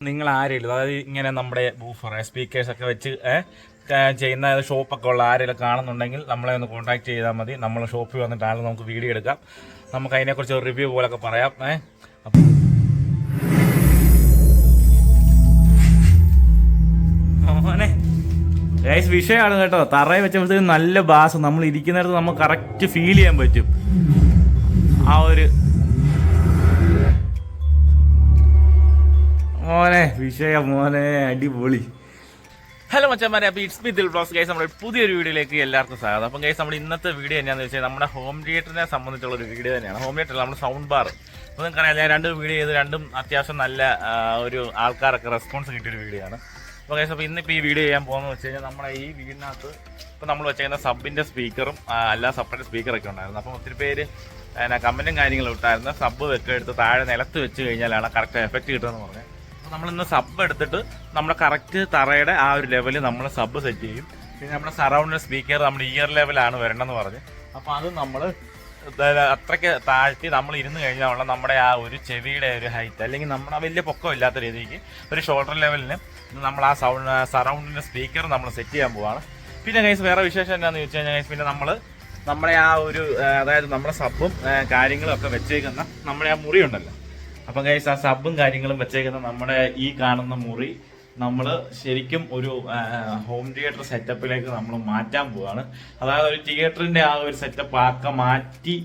നിങ്ങൾ ആരെങ്കിലും അതായത് ഇങ്ങനെ നമ്മുടെ ബൂഫർ സ്പീക്കേഴ്സ് ഒക്കെ വെച്ച് ചെയ്യുന്ന ഷോപ്പൊക്കെ ഉള്ള ആരെങ്കിലും കാണുന്നുണ്ടെങ്കിൽ നമ്മളെ ഒന്ന് കോൺടാക്ട് ചെയ്താൽ മതി. നമ്മൾ ഷോപ്പിൽ വന്നിട്ടാണ് നമുക്ക് വീഡിയോ എടുക്കാം. നമുക്ക് അതിനെക്കുറിച്ച് ഒരു റിവ്യൂ പോലൊക്കെ പറയാം ഏ. അപ്പം ഗൈസ് വിഷയമാണ് കേട്ടോ. തറയിൽ വെച്ചപ്പോഴത്തേക്കും നല്ല ബാസ്. നമ്മൾ ഇരിക്കുന്നിടത്ത് നമുക്ക് കറക്റ്റ് ഫീൽ ചെയ്യാൻ പറ്റും. ആ ഒരു മോനെ വിഷയ മോനെ അടിപൊളി. ഹലോ മച്ചന്മാരെ അപ്പോൾ it's B Dil blogs guys നമ്മുടെ പുതിയൊരു വീഡിയോയിലേക്ക് എല്ലാവർക്കും സ്വാഗതം. അപ്പം ഗൈസ് നമ്മുടെ ഇന്നത്തെ വീഡിയോ എന്നാന്ന് വെച്ചാൽ നമ്മുടെ ഹോം തിയേറ്ററിനെ സംബന്ധിച്ചുള്ള ഒരു വീഡിയോ തന്നെയാണ്. ഹോം തിയേറ്റർ നമ്മുടെ സൗണ്ട് ബാർ അപ്പോൾ നിങ്ങൾക്കറിയാം ഞാൻ രണ്ട് വീഡിയോ ചെയ്ത് രണ്ടും അത്യാവശ്യം നല്ല ഒരു ആൾക്കാരൊക്കെ റെസ്പോൺസ് കിട്ടിയൊരു വീഡിയോ ആണ്. അപ്പോൾ ഗൈസ് അപ്പോൾ ഇന്നിപ്പോൾ ഈ വീഡിയോ ചെയ്യാൻ പോകുന്നത് വെച്ച് കഴിഞ്ഞാൽ നമ്മുടെ ഈ വീടിനകത്ത് ഇപ്പോൾ നമ്മൾ വെച്ചേക്കുന്ന സബിന്റെ സ്പീക്കറും എല്ലാ സെപ്പറേറ്റ് സ്പീക്കറൊക്കെ ഉണ്ടായിരുന്നു. അപ്പോൾ ഒത്തിരി പേര് കമന്റും കാര്യങ്ങളും ഇട്ടായിരുന്നു. സബ് വെക്കെടുത്ത് താഴെ നിലത്ത് വെച്ച് കഴിഞ്ഞാലാണ് കറക്റ്റ് എഫക്റ്റ് കിട്ടുമെന്ന് പറഞ്ഞത്. അപ്പോൾ നമ്മളിന്ന് സബ് എടുത്തിട്ട് നമ്മുടെ കറക്റ്റ് തറയുടെ ആ ഒരു ലെവലിൽ നമ്മൾ സബ് സെറ്റ് ചെയ്യും. പിന്നെ നമ്മുടെ സറൗണ്ടിൽ സ്പീക്കർ നമ്മുടെ ഇയർ ലെവലാണ് വരണമെന്ന് പറഞ്ഞ്. അപ്പോൾ അത് നമ്മൾ അത്രയ്ക്ക് താഴ്ത്തി നമ്മൾ ഇരുന്ന് കഴിഞ്ഞാൽ നമ്മുടെ ആ ഒരു ചെവിയുടെ ഒരു ഹൈറ്റ് അല്ലെങ്കിൽ നമ്മുടെ വലിയ പൊക്കം ഇല്ലാത്ത രീതിക്ക് ഒരു ഷോൾഡർ ലെവലിന് നമ്മൾ ആ സൗണ്ട് സറൗണ്ടിന്റെ സ്പീക്കർ നമ്മൾ സെറ്റ് ചെയ്യാൻ പോവാണ്. പിന്നെ ഗൈസ് വേറെ വിശേഷം എന്താണെന്ന് ചോദിച്ചു കഴിഞ്ഞാൽ പിന്നെ നമ്മൾ നമ്മുടെ ആ ഒരു അതായത് നമ്മുടെ സബും ആ, കാര്യങ്ങളും ഒക്കെ വെച്ചേക്കുന്ന നമ്മുടെ ആ മുറി ഉണ്ടല്ലോ. അപ്പം കൈസ് ആ സബും കാര്യങ്ങളും വെച്ചേക്കുന്ന നമ്മുടെ ഈ കാണുന്ന മുറി നമ്മൾ ശരിക്കും ഒരു ഹോം തിയേറ്റർ സെറ്റപ്പിലേക്ക് നമ്മൾ മാറ്റാൻ പോവാണ്. അതായത് ഒരു തിയേറ്ററിന്റെ ആ ഒരു സെറ്റപ്പ് ആക്ക മാറ്റി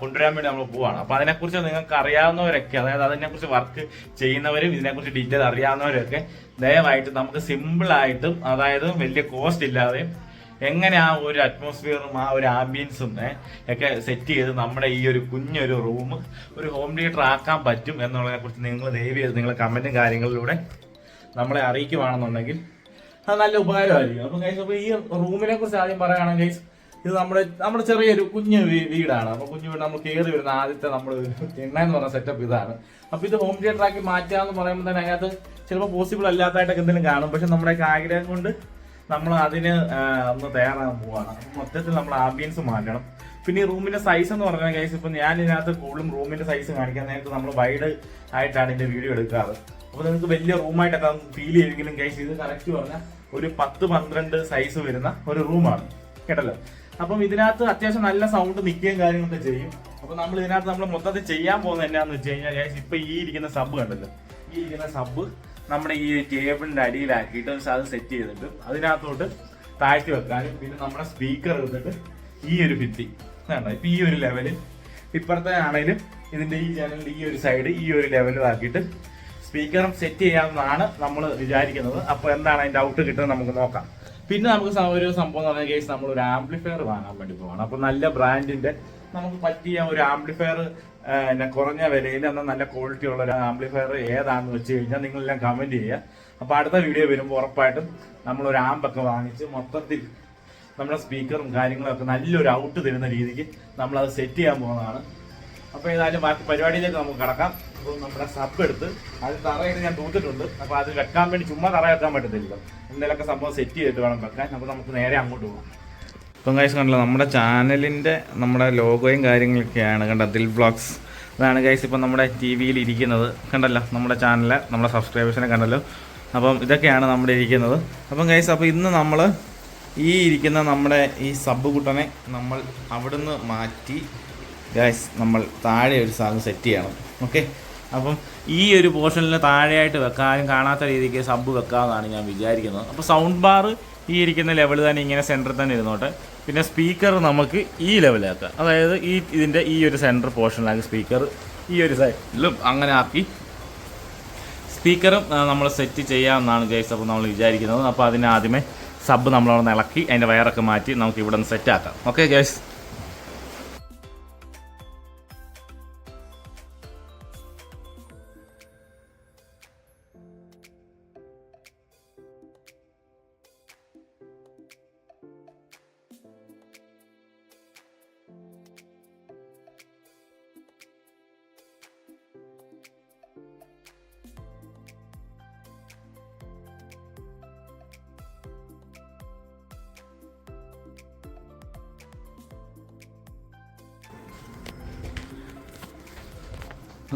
കൊണ്ടുവരാൻ വേണ്ടി നമ്മൾ പോവാണ്. അപ്പൊ അതിനെക്കുറിച്ച് നിങ്ങൾക്ക് അറിയാവുന്നവരൊക്കെ അതായത് അതിനെക്കുറിച്ച് വർക്ക് ചെയ്യുന്നവരും ഇതിനെക്കുറിച്ച് ഡീറ്റെയിൽ അറിയാവുന്നവരൊക്കെ ദയവായിട്ട് നമുക്ക് സിമ്പിൾ ആയിട്ടും അതായത് വലിയ കോസ്റ്റ് ഇല്ലാതെയും എങ്ങനെ ആ ഒരു അറ്റ്മോസ്ഫിയറും ആ ഒരു ആംബിയൻസും ഒക്കെ സെറ്റ് ചെയ്ത് നമ്മുടെ ഈ ഒരു കുഞ്ഞൊരു റൂം ഒരു ഹോം തിയേറ്റർ ആക്കാൻ പറ്റും എന്നുള്ളതിനെ കുറിച്ച് നിങ്ങൾ ദയവ് ചെയ്ത് നിങ്ങൾ കമന്റും കാര്യങ്ങളിലൂടെ നമ്മളെ അറിയിക്കുവാണെന്നുണ്ടെങ്കിൽ അത് നല്ല ഉപകാരമായിരിക്കും. അപ്പം ഗൈസ് അപ്പോൾ ഈ റൂമിനെ കുറിച്ച് ആദ്യം പറയുകയാണെങ്കിൽ ഗൈസ് ഇത് നമ്മുടെ നമ്മുടെ ചെറിയൊരു കുഞ്ഞു വീടാണ്. അപ്പൊ കുഞ്ഞു വീട് നമ്മൾ കയറി വരുന്ന ആദ്യത്തെ നമ്മൾ എണ്ണ എന്ന് പറഞ്ഞ സെറ്റപ്പ് ഇതാണ്. അപ്പോൾ ഇത് ഹോം തിയേറ്റർ ആക്കി മാറ്റാന്ന് പറയുമ്പോൾ തന്നെ അതിനകത്ത് ചിലപ്പോൾ പോസിബിൾ അല്ലാത്തതായിട്ടൊക്കെ എന്തെങ്കിലും കാണും. പക്ഷെ നമ്മുടെ ആഗ്രഹം കൊണ്ട് നമ്മൾ അതിന് ഒന്ന് തയ്യാറാകാൻ പോവാണ്. മൊത്തത്തിൽ നമ്മൾ ആംബിയൻസ് മാറ്റണം. പിന്നെ ഈ റൂമിന്റെ സൈസ് എന്ന് പറഞ്ഞാൽ കേസ് ഇപ്പൊ ഞാൻ ഇതിനകത്ത് കൂടുതലും റൂമിന്റെ സൈസ് കാണിക്കാൻ നേരത്തെ നമ്മൾ വൈഡ് ആയിട്ടാണ് ഇതിന്റെ വീഡിയോ എടുക്കാറ്. അപ്പൊ നിങ്ങൾക്ക് വലിയ റൂമായിട്ടൊക്കെ ഫീൽ ചെയ്തെങ്കിലും കേസ് ഇത് കറക്റ്റ് പറഞ്ഞാൽ ഒരു പത്ത് പന്ത്രണ്ട് സൈസ് വരുന്ന ഒരു റൂമാണ്. കേട്ടല്ലോ? അപ്പം ഇതിനകത്ത് അത്യാവശ്യം നല്ല സൗണ്ട് നിൽക്കുകയും കാര്യങ്ങളൊക്കെ ചെയ്യും. അപ്പൊ നമ്മൾ ഇതിനകത്ത് നമ്മൾ മൊത്തത്തിൽ ചെയ്യാൻ പോകുന്നത് എന്നാന്ന് വെച്ച് കഴിഞ്ഞാൽ ഇപ്പൊ ഈ ഇരിക്കുന്ന സബ് കണ്ടല്ലോ? ഈ ഇരിക്കുന്ന സബ് നമ്മുടെ ഈ ടേബിളിന്റെ അടിയിലാക്കിയിട്ട് അത് സെറ്റ് ചെയ്തിട്ട് അതിനകത്തോട്ട് താഴ്ത്തി വെക്കാനും പിന്നെ നമ്മുടെ സ്പീക്കർ എടുത്തിട്ട് ഈ ഒരു ഭിത്തി. വേണ്ട ഇപ്പൊ ഈ ഒരു ലെവലിൽ ഇപ്പുറത്തെ ആണെങ്കിലും ഇതിന്റെ ഈ ചാനലിന്റെ ഈ ഒരു സൈഡ് ഈ ഒരു ലെവലിലാക്കിയിട്ട് സ്പീക്കറും സെറ്റ് ചെയ്യാമെന്നാണ് നമ്മൾ വിചാരിക്കുന്നത്. അപ്പോൾ എന്താണ് അതിന്റെ ഔട്ട് കിട്ടുന്നത് നമുക്ക് നോക്കാം. പിന്നെ നമുക്ക് ഒരു സംഭവം എന്ന് പറഞ്ഞ കേസ് നമ്മൾ ഒരു ആംപ്ലിഫയർ വാങ്ങാൻ വേണ്ടി പോവാണ്. അപ്പോൾ നല്ല ബ്രാൻഡിന്റെ നമുക്ക് പറ്റിയ ഒരു ആംപ്ലിഫയർ കുറഞ്ഞ വിലയിൽ എന്നാൽ നല്ല ക്വാളിറ്റി ഉള്ള ഒരു ആംപ്ലിഫയർ ഏതാണെന്ന് വെച്ച് കഴിഞ്ഞാൽ നിങ്ങളെല്ലാം കമന്റ് ചെയ്യുക. അപ്പോൾ അടുത്ത വീഡിയോ വരുമ്പോൾ ഉറപ്പായിട്ടും നമ്മൾ ഒരു ആമ്പൊക്കെ വാങ്ങിച്ച് മൊത്തത്തിൽ നമ്മുടെ സ്പീക്കറും കാര്യങ്ങളും ഒക്കെ നല്ലൊരു ഔട്ട് തരുന്ന രീതിക്ക് നമ്മൾ അത് സെറ്റ് ചെയ്യാൻ പോകുന്നതാണ്. അപ്പോൾ ഏതായാലും ബാക്കി പരിപാടിയിലേക്ക് നമുക്ക് കടക്കാം. അപ്പോൾ നമ്മുടെ സബ് എടുത്ത് അത് തറയിട്ട് ഞാൻ തൂത്തിട്ടുണ്ട്. അപ്പോൾ അത് വെക്കാൻ വേണ്ടി ചുമ്മാ തറ വെക്കാൻ പറ്റത്തില്ലല്ലോ. എന്തെങ്കിലുമൊക്കെ സംഭവം സെറ്റ് ചെയ്തിട്ട് വേണം വെക്കാൻ. അപ്പോൾ നമുക്ക് നേരെ അങ്ങോട്ട് പോകാം. ഇപ്പം ഗൈസ് കണ്ടല്ലോ നമ്മുടെ ചാനലിന്റെ നമ്മുടെ ലോഗോയും കാര്യങ്ങളൊക്കെയാണ് കണ്ട ദിൽ വ്ളോഗ്സ് അതാണ് ഗൈസ് ഇപ്പം നമ്മുടെ ടി വിയിൽ ഇരിക്കുന്നത്. കണ്ടല്ലോ നമ്മുടെ ചാനൽ നമ്മുടെ സബ്സ്ക്രൈബേഴ്സിനെ കണ്ടല്ലോ. അപ്പം ഇതൊക്കെയാണ് നമ്മുടെ ഇരിക്കുന്നത്. അപ്പം ഗൈസ് അപ്പോൾ ഇന്ന് നമ്മൾ ഈ ഇരിക്കുന്ന നമ്മുടെ ഈ സബ് കുട്ടനെ നമ്മൾ അവിടുന്ന് മാറ്റി ഗൈസ് നമ്മൾ താഴെ ഒരു സാധനം സെറ്റ് ചെയ്യണം. ഓക്കെ അപ്പം ഈ ഒരു പോർഷനിൽ താഴെയായിട്ട് വെക്കാനും കാണാത്ത രീതിക്ക് സബ് വെക്കാമെന്നാണ് ഞാൻ വിചാരിക്കുന്നത്. അപ്പോൾ സൗണ്ട് ബാർ ഈ ഇരിക്കുന്ന ലെവൽ തന്നെ ഇങ്ങനെ സെന്ററിൽ തന്നെ ഇരുന്നോട്ടെ. പിന്നെ സ്പീക്കർ നമുക്ക് ഈ ലെവലാക്കാം അതായത് ഈ ഇതിന്റെ ഈ ഒരു സെന്റർ പോർഷനിലാക്കി സ്പീക്കർ ഈ ഒരു സൈഡിലും അങ്ങനെ ആക്കി. സ്പീക്കറും നമ്മൾ സെറ്റ് ചെയ്യാമെന്നാണ് ഗൈസ് അപ്പോൾ നമ്മൾ വിചാരിക്കുന്നത്. അപ്പോൾ അതിനാദ്യമേ സബ് നമ്മളവിടെ ഇളക്കി അതിന്റെ വയറൊക്കെ മാറ്റി നമുക്ക് ഇവിടെ നിന്ന് സെറ്റാക്കാം ഓക്കെ ഗൈസ്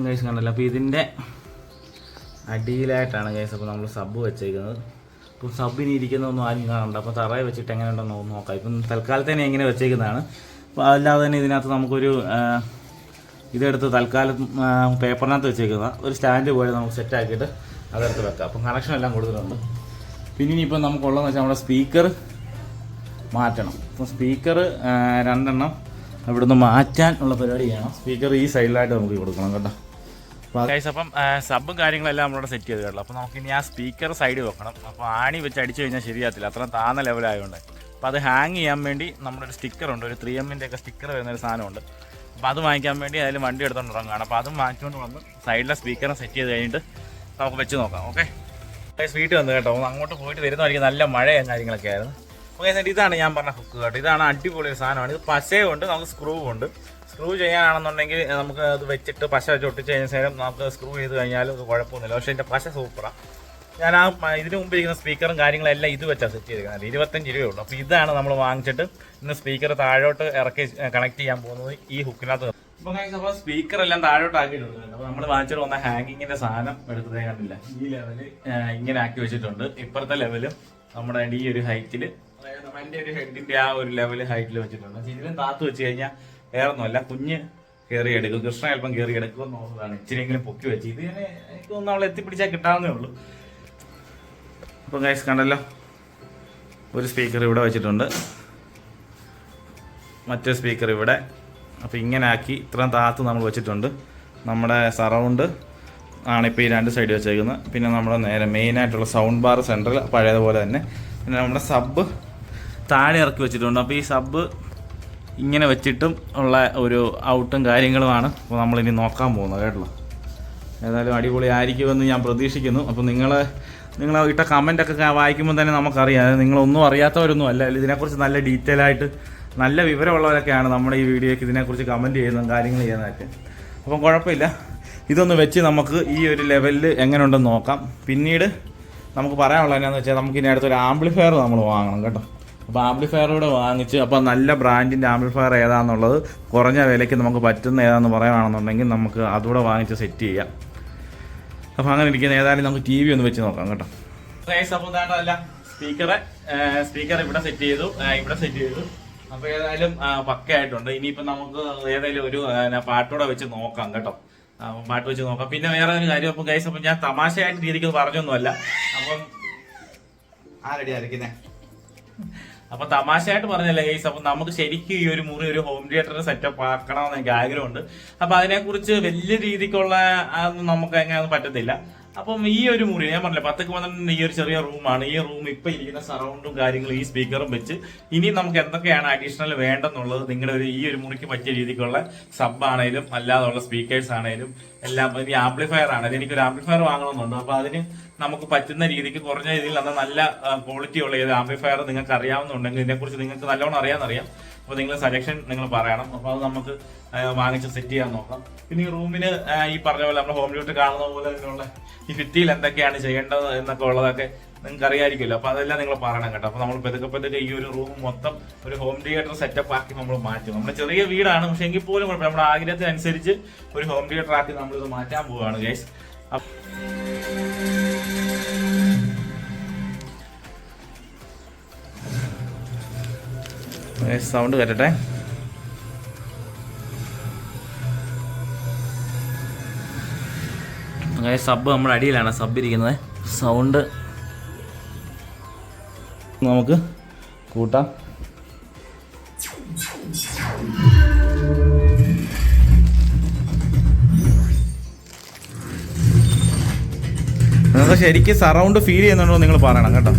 ഗൈസ് കണ്ടല്ലോ. അപ്പോൾ ഇതിന്റെ അടിയിലായിട്ടാണ് ഗൈസ് അപ്പോൾ നമ്മൾ സബ് വെച്ചേക്കുന്നത്. ഇപ്പം സബിന് ഇരിക്കുന്നതൊന്നും ആരും കാണണ്ട. അപ്പോൾ തറയെ വെച്ചിട്ട് എങ്ങനെ നമുക്ക് നോക്കാം. ഇപ്പം തൽക്കാലത്തേനെ എങ്ങനെ വെച്ചേക്കുന്നതാണ്. അപ്പോൾ അല്ലാതെ തന്നെ ഇതിനകത്ത് നമുക്കൊരു ഇതെടുത്ത് തൽക്കാലം പേപ്പറിനകത്ത് വെച്ചേക്കുന്ന ഒരു സ്റ്റാൻഡ് പോലെ നമുക്ക് സെറ്റ് ആക്കിയിട്ട് അതെടുത്ത് വെക്കാം. അപ്പം കണക്ഷൻ എല്ലാം കൊടുത്തിട്ടുണ്ട്. പിന്നെ ഇനിയിപ്പോൾ നമുക്കുള്ളതെന്ന് വെച്ചാൽ നമ്മുടെ സ്പീക്കർ മാറ്റണം. അപ്പോൾ സ്പീക്കർ രണ്ടെണ്ണം ഇവിടുന്ന് മാറ്റാൻ ഉള്ള പരിപാടി ചെയ്യണം സ്പീക്കർ ഈ സൈഡിലായിട്ട് നമുക്ക് കൊടുക്കണം കേട്ടോ. ഗൈസ് അപ്പം സബും കാര്യങ്ങളെല്ലാം നമ്മളോട് സെറ്റ് ചെയ്ത് കേട്ടോ. അപ്പോൾ നമുക്കിനി ആ സ്പീക്കർ സൈഡ് വെക്കണം. അപ്പോൾ ആണി വെച്ച് അടിച്ചു കഴിഞ്ഞാൽ ശരിയാത്തില്ല അത്ര താന്ന ലെവലായതുകൊണ്ട് അപ്പോൾ അത് ഹാങ് ചെയ്യാൻ വേണ്ടി നമ്മളൊരു ഒരു സ്റ്റിക്കർ ഉണ്ട്. ഒരു ത്രീ എമ്മിന്റെ ഒക്കെ സ്റ്റിക്കർ വരുന്ന ഒരു സാധനമുണ്ട് അപ്പോൾ അത് വാങ്ങിക്കാൻ വേണ്ടി അതിൽ വണ്ടി എടുത്തോണ്ട് ഇറങ്ങുകയാണ്. അപ്പോൾ അതും വാങ്ങിച്ചുകൊണ്ട് വന്ന് സൈഡിലെ സ്പീക്കറും സെറ്റ് ചെയ്ത് കഴിഞ്ഞിട്ട് നമുക്ക് വെച്ച് നോക്കാം ഓക്കെ വീട്ടിൽ വന്ന് കേട്ടോ. അങ്ങോട്ട് പോയിട്ട് വരുന്നതായിരിക്കും നല്ല മഴയും കാര്യങ്ങളൊക്കെ ആയിരുന്നു. എന്നിട്ട് ഇതാണ് ഞാൻ പറഞ്ഞ ഹുക്ക് കേട്ടോ. ഇതാണ് അടിപൊളി ഒരു സാധനമാണ്. ഇത് പശയുണ്ട് നമുക്ക് സ്ക്രൂ ഉണ്ട്. സ്ക്രൂ ചെയ്യാനാണെന്നുണ്ടെങ്കിൽ നമുക്ക് അത് വെച്ചിട്ട് പശ വെച്ച് ഒട്ടിച്ച് കഴിഞ്ഞ ശേഷം നമുക്ക് സ്ക്രൂ ചെയ്ത് കഴിഞ്ഞാലും കുഴപ്പമൊന്നുമില്ല. പക്ഷേ ഇതിന്റെ പശ സൂപ്പറാണ് ഞാൻ ആ ഇതിന് മുമ്പ് ഇരിക്കുന്ന സ്പീക്കറും കാര്യങ്ങളെല്ലാം ഇത് വെച്ചാണ് സെറ്റ് ചെയ്തിരിക്കുന്നത് ഇരുപത്തഞ്ച് രൂപയുള്ളൂ അപ്പോൾ ഇതാണ് നമ്മൾ വാങ്ങിച്ചിട്ട് ഇന്ന് സ്പീക്കർ താഴോട്ട് ഇറക്കി കണക്ട് ചെയ്യാൻ പോകുന്നത് ഈ ഹുക്കിനകത്ത് അപ്പോൾ അപ്പോൾ സ്പീക്കർ എല്ലാം താഴോട്ട് ആക്കിയിട്ടുണ്ട് അപ്പോൾ നമ്മൾ വാങ്ങിച്ചിട്ട് വന്ന ഹാങ്ങിങ്ങിന്റെ സാധനം എടുത്തതേ കണ്ടില്ല. ഈ ലെവൽ ഇങ്ങനെ ആക്കി വെച്ചിട്ടുണ്ട്. ഇപ്പുറത്തെ ലെവലും നമ്മുടെ ഈ ഒരു ഹൈറ്റിൽ നമ്മുടെ ഒരു ഹെഡിന്റെ ആ ഒരു ലെവൽ ഹൈറ്റിൽ വെച്ചിട്ടുണ്ട്. ഇതിലും താത്ത് വെച്ച് കഴിഞ്ഞാൽ വേറെ ഒന്നുമല്ല കുഞ്ഞ് കയറി എടുക്കും. കൃഷ്ണ അല്പം കയറി എടുക്കും എന്നുള്ളതാണ് ഇച്ചിരിയെങ്കിലും പൊക്കി വെച്ച്. ഇത് ഇങ്ങനെ എനിക്ക് അവൾ എത്തിപ്പിടിച്ചാൽ കിട്ടാവുന്നേ ഉള്ളൂ. അപ്പം ഗൈസ് കണ്ടല്ലോ? ഒരു സ്പീക്കർ ഇവിടെ വെച്ചിട്ടുണ്ട്. മറ്റൊരു സ്പീക്കർ ഇവിടെ. അപ്പോൾ ഇങ്ങനെ ആക്കി ഇത്രയും താത്ത് നമ്മൾ വെച്ചിട്ടുണ്ട്. നമ്മുടെ സറൗണ്ട് ആണ് ഇപ്പോൾ ഈ രണ്ട് സൈഡ് വെച്ചേക്കുന്നത്. പിന്നെ നമ്മുടെ നേരെ മെയിനായിട്ടുള്ള സൗണ്ട് ബാർ സെൻട്രൽ പഴയതുപോലെ തന്നെ. പിന്നെ നമ്മുടെ സബ് താഴെ ഇറക്കി വെച്ചിട്ടുണ്ട്. അപ്പോൾ ഈ സബ് ഇങ്ങനെ വെച്ചിട്ടും ഉള്ള ഒരു ഔട്ടും കാര്യങ്ങളുമാണ് അപ്പോൾ നമ്മളിനി നോക്കാൻ പോകുന്നത് കേട്ടോ. ഏതായാലും അടിപൊളി ആയിരിക്കുമെന്ന് ഞാൻ പ്രതീക്ഷിക്കുന്നു. അപ്പോൾ നിങ്ങൾ നിങ്ങൾ ഇട്ട കമന്റൊക്കെ വായിക്കുമ്പോൾ തന്നെ നമുക്കറിയാം. അതായത് നിങ്ങളൊന്നും അറിയാത്തവരൊന്നും അല്ല. ഇതിനെക്കുറിച്ച് നല്ല ഡീറ്റെയിൽ ആയിട്ട് നല്ല വിവരമുള്ളവരൊക്കെയാണ് നമ്മുടെ ഈ വീഡിയോയ്ക്ക് ഇതിനെക്കുറിച്ച് കമന്റ് ചെയ്യുന്നതും കാര്യങ്ങൾ ചെയ്യുന്നതൊക്കെ. അപ്പം കുഴപ്പമില്ല. ഇതൊന്ന് വെച്ച് നമുക്ക് ഈ ഒരു ലെവലിൽ എങ്ങനെ ഉണ്ടെന്ന് നോക്കാം. പിന്നീട് നമുക്ക് പറയാനുള്ളത് എന്നാന്ന് വെച്ചാൽ നമുക്ക് ഇനി അടുത്തൊരു ആംപ്ലിഫയർ നമ്മൾ വാങ്ങണം കേട്ടോ. അപ്പോൾ ആംപ്ലിഫയർ കൂടെ വാങ്ങിച്ച് അപ്പോൾ നല്ല ബ്രാൻഡിന്റെ ആംപ്ലിഫയർ ഏതാണെന്നുള്ളത് കുറഞ്ഞ വിലയ്ക്ക് നമുക്ക് പറ്റുന്ന ഏതാണെന്ന് പറയുകയാണെന്നുണ്ടെങ്കിൽ നമുക്ക് അതുകൂടെ വാങ്ങിച്ച് സെറ്റ് ചെയ്യാം. അപ്പോൾ അങ്ങനെ ഇരിക്കുന്ന. ഏതായാലും നമുക്ക് ടി വി ഒന്ന് വെച്ച് നോക്കാം കേട്ടോ. അപ്പോൾ അല്ല സ്പീക്കറെ സ്പീക്കർ ഇവിടെ സെറ്റ് ചെയ്തു. ഇവിടെ സെറ്റ് ചെയ്തു. അപ്പോൾ ഏതായാലും പക്കയായിട്ടുണ്ട്. ഇനിയിപ്പോൾ നമുക്ക് ഏതായാലും ഒരു പാട്ടൂടെ വെച്ച് നോക്കാം കേട്ടോ. അപ്പം പാട്ട് വെച്ച് നോക്കാം. പിന്നെ വേറെ ഒരു കാര്യം അപ്പം ഗൈസ് അപ്പം ഞാൻ തമാശയായിട്ട് രീതിക്ക് പറഞ്ഞൊന്നുമല്ല. അപ്പം ആരടി അരക്കുന്നേ അപ്പൊ തമാശയായിട്ട് പറഞ്ഞല്ലേ ഗൈസ്. അപ്പൊ നമുക്ക് ശരിക്കും ഈ ഒരു മുറി ഒരു ഹോം തിയേറ്റർ സെറ്റപ്പ് ആക്കണമെന്ന് എനിക്ക് ആഗ്രഹമുണ്ട്. അപ്പൊ അതിനെക്കുറിച്ച് വലിയ രീതിക്കുള്ള അതൊന്നും നമുക്ക് അങ്ങനെ പറ്റത്തില്ല. അപ്പം ഈ ഒരു മുറി ഞാൻ പറഞ്ഞില്ല പത്തൊക്കെ പന്ത്രണ്ട് ഈ ഒരു ചെറിയ റൂമാണ്. ഈ റൂം ഇപ്പൊ ഇരിക്കുന്ന സറൗണ്ടും കാര്യങ്ങളും ഈ സ്പീക്കറും വെച്ച് ഇനി നമുക്ക് എന്തൊക്കെയാണ് അഡീഷണൽ വേണ്ടെന്നുള്ളത് നിങ്ങളുടെ ഒരു ഈ ഒരു മുറിക്ക് പറ്റിയ രീതിക്കുള്ള സബ് ആണേലും അല്ലാതുള്ള സ്പീക്കേഴ്സ് ആണെങ്കിലും എല്ലാം ഇനി ആംപ്ലിഫയർ ആണേലും എനിക്കൊരു ആംപ്ലിഫയർ വാങ്ങണമെന്നുണ്ട്. അപ്പൊ അതിന് നമുക്ക് പറ്റുന്ന രീതിക്ക് കുറഞ്ഞ രീതിയിൽ അത് നല്ല ക്വാളിറ്റി ഉള്ള ഏത് ആംപ്ലിഫയർ നിങ്ങൾക്ക് അറിയാവുന്നുണ്ടെങ്കിൽ ഇതിനെക്കുറിച്ച് നിങ്ങൾക്ക് നല്ലോണം അറിയാമെന്നറിയാം അപ്പോൾ നിങ്ങൾ സജഷൻ നിങ്ങൾ പറയണം. അപ്പോൾ അത് നമുക്ക് വാങ്ങിച്ച് സെറ്റ് ചെയ്യാൻ നോക്കാം. പിന്നെ ഈ റൂമിന് ഈ പറഞ്ഞ പോലെ നമ്മുടെ ഹോം ഡ്യൂട്ടി കാണുന്ന പോലെ തന്നെയുള്ള ഈ ഭിത്തിയിൽ എന്തൊക്കെയാണ് ചെയ്യേണ്ടത് എന്നൊക്കെ ഉള്ളതൊക്കെ നിങ്ങൾക്ക് അറിയാമായിരിക്കുമല്ലോ അപ്പോൾ അതെല്ലാം നിങ്ങൾ പറയണം കേട്ടോ. അപ്പോൾ നമ്മൾ പതുക്കെ ഈ ഒരു റൂം മൊത്തം ഒരു ഹോം തിയേറ്റർ സെറ്റപ്പ് ആക്കി നമ്മൾ മാറ്റും. നമ്മുടെ ചെറിയ വീടാണ് പക്ഷെ എങ്കിൽ പോലും കുഴപ്പമില്ല. നമ്മുടെ ആഗ്രഹത്തിനനുസരിച്ച് ഒരു ഹോം തിയേറ്റർ ആക്കി നമ്മൾ ഇത് മാറ്റാൻ പോവുകയാണ് ഗൈസ് സൗണ്ട് കേട്ടെ സബ് നമ്മുടെ അടിയിലാണ്. സബ് ഇരിക്കുന്നത്. സൗണ്ട് നമുക്ക് കൂട്ടാം. ശരിക്കും സറൗണ്ട് ഫീൽ ചെയ്യുന്നുണ്ടോ നിങ്ങൾ പറയണം കേട്ടോ.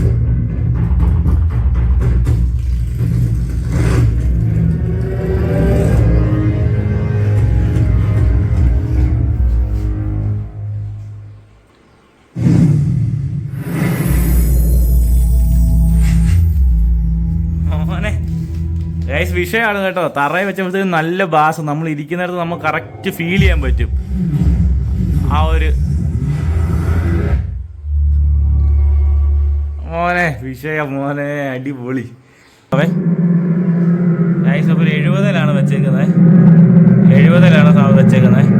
ഗൈസ് വിഷയമാണ് കേട്ടോ. തറയെ വെച്ചപ്പോഴത്തേക്കും നല്ല ബാസ്. നമ്മൾ ഇരിക്കുന്നിടത്ത് നമുക്ക് കറക്റ്റ് ഫീൽ ചെയ്യാൻ പറ്റും. ആ ഒരു മോനെ വിഷയം മോനെ അടിപൊളി. അവൻ ഗൈസ് എഴുപതിലാണ് വെച്ചേക്കുന്നത് എഴുപതിലാണ് വെച്ചേക്കുന്നത്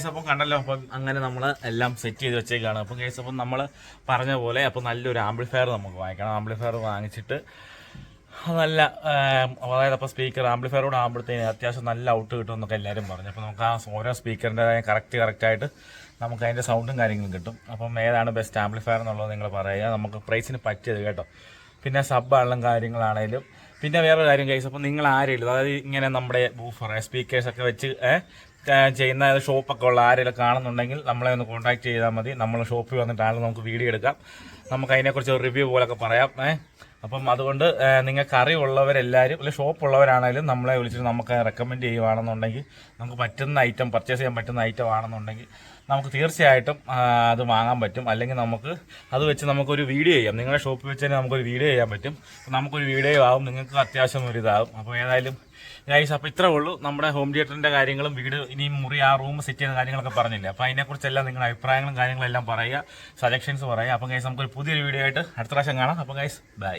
ഗൈസ് അപ്പം കണ്ടല്ലോ അപ്പം അങ്ങനെ നമ്മൾ എല്ലാം സെറ്റ് ചെയ്ത് വെച്ചേക്കാണ്. അപ്പം ഗൈസ് അപ്പം നമ്മൾ പറഞ്ഞ പോലെ അപ്പം നല്ലൊരു ആംപ്ലിഫയർ നമുക്ക് വാങ്ങിക്കണം. ആംപ്ലിഫയർ വാങ്ങിച്ചിട്ട് നല്ല അതായത് അപ്പോൾ സ്പീക്കർ ആംപ്ലിഫയറോട് ആകുമ്പോഴത്തേന് അത്യാവശ്യം നല്ല ഔട്ട് കിട്ടും എന്നൊക്കെ എല്ലാവരും പറഞ്ഞു. അപ്പോൾ നമുക്ക് ആ ഓരോ സ്പീക്കറിന്റെതായ കറക്റ്റ് കറക്റ്റായിട്ട് നമുക്ക് അതിന്റെ സൗണ്ടും കാര്യങ്ങളും കിട്ടും. അപ്പം ഏതാണ് ബെസ്റ്റ് ആംപ്ലിഫയർ എന്നുള്ളത് നിങ്ങൾ പറയുക. നമുക്ക് പ്രൈസിന് പറ്റിയത് കേട്ടോ. പിന്നെ സബ്ബാണെങ്കിലും കാര്യങ്ങളാണേലും പിന്നെ വേറെ കാര്യം കേസ് അപ്പം നിങ്ങൾ ആരെങ്കിലും അതായത് ഇങ്ങനെ നമ്മുടെ ബൂഫർ സ്പീക്കേഴ്സൊക്കെ വെച്ച് ചെയ്യുന്ന ഷോപ്പൊക്കെ ഉള്ള ആരെങ്കിലും കാണുന്നുണ്ടെങ്കിൽ നമ്മളെ ഒന്ന് കോൺടാക്ട് ചെയ്താൽ മതി. നമ്മൾ ഷോപ്പിൽ വന്നിട്ട് വന്നിട്ടാണെങ്കിൽ നമുക്ക് വീഡിയോ എടുക്കാം. നമുക്ക് അതിനെക്കുറിച്ച് റിവ്യൂ പോലൊക്കെ പറയാം. ഏ? അപ്പം അതുകൊണ്ട് നിങ്ങൾക്ക് അറിവുള്ളവരെല്ലാവരും അല്ലെങ്കിൽ ഷോപ്പ് ഉള്ളവരാണെങ്കിലും നമ്മളെ വിളിച്ചിട്ട് നമുക്ക് റെക്കമെൻഡ് ചെയ്യുവാണെന്നുണ്ടെങ്കിൽ നമുക്ക് പറ്റുന്ന ഐറ്റം പർച്ചേസ് ചെയ്യാൻ പറ്റുന്ന ഐറ്റം ആണെന്നുണ്ടെങ്കിൽ നമുക്ക് തീർച്ചയായിട്ടും അത് വാങ്ങാൻ പറ്റും. അല്ലെങ്കിൽ നമുക്ക് അത് വെച്ച് നമുക്കൊരു വീഡിയോ ചെയ്യാം. നിങ്ങളുടെ ഷോപ്പിൽ വെച്ച് തന്നെ നമുക്കൊരു വീഡിയോ ചെയ്യാൻ പറ്റും. നമുക്കൊരു വീഡിയോ ആവും. നിങ്ങൾക്ക് അത്യാവശ്യം ഒരു ഇതാവും. അപ്പോൾ ഏതായാലും ഗൈസ് അപ്പോൾ ഇത്രേ ഉള്ളൂ. നമ്മുടെ ഹോം തിയേറ്ററിന്റെ കാര്യങ്ങളും വീട് ഇനിയും മുറി ആ റൂം സെറ്റ് ചെയ്യുന്ന കാര്യങ്ങളൊക്കെ പറഞ്ഞില്ല? അപ്പോൾ അതിനെക്കുറിച്ചെല്ലാം നിങ്ങളുടെ അഭിപ്രായങ്ങളും കാര്യങ്ങളെല്ലാം പറയുക. സജഷൻസ് പറയുക. അപ്പം ഗൈസ് നമുക്കൊരു പുതിയൊരു വീഡിയോ ആയിട്ട് അടുത്ത പ്രാവശ്യം കാണാം. അപ്പോൾ ഗൈസ് ബൈ